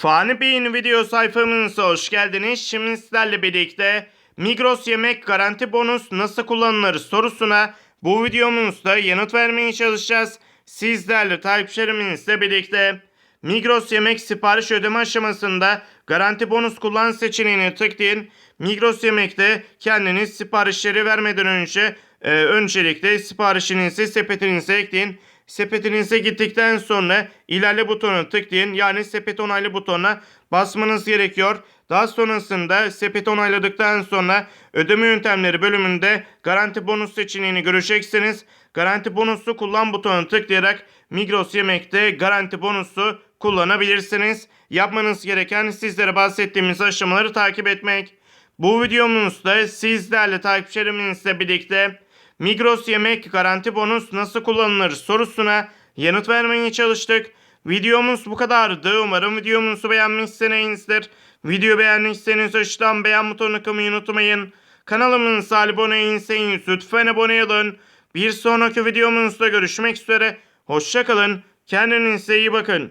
Fani Bey'in video sayfamıza hoş geldiniz. Şimdi sizlerle birlikte Migros yemek garanti bonus nasıl kullanılır sorusuna bu videomuzda yanıt vermeye çalışacağız. Sizlerle takipçilerimizle birlikte Migros yemek sipariş ödeme aşamasında garanti bonus kullan seçeneğini tıklayın. Migros yemekte kendiniz siparişleri vermeden önce e, öncelikle siparişinizi sepetinize ekleyin. Sepetinize gittikten sonra ilerle butonuna tıklayın. Yani sepet onaylı butonuna basmanız gerekiyor. Daha sonrasında sepet onayladıktan sonra ödeme yöntemleri bölümünde garanti bonus seçeneğini göreceksiniz. Garanti bonusu kullan butonuna tıklayarak Migros Yemek'te garanti bonusu kullanabilirsiniz. Yapmanız gereken sizlere bahsettiğimiz aşamaları takip etmek. Bu videomuzda sizlerle takipçilerimizle birlikte Migros yemek garanti bonus nasıl kullanılır sorusuna yanıt vermeye çalıştık. Videomuz bu kadardı. Umarım videomuzu beğenmişsinizdir. Video beğendiyseniz aşağıdan beğen butonuna kılmayı unutmayın. Kanalımıza abone değilseniz lütfen abone olun. Bir sonraki videomuzda görüşmek üzere. Hoşçakalın. Kendinize iyi bakın.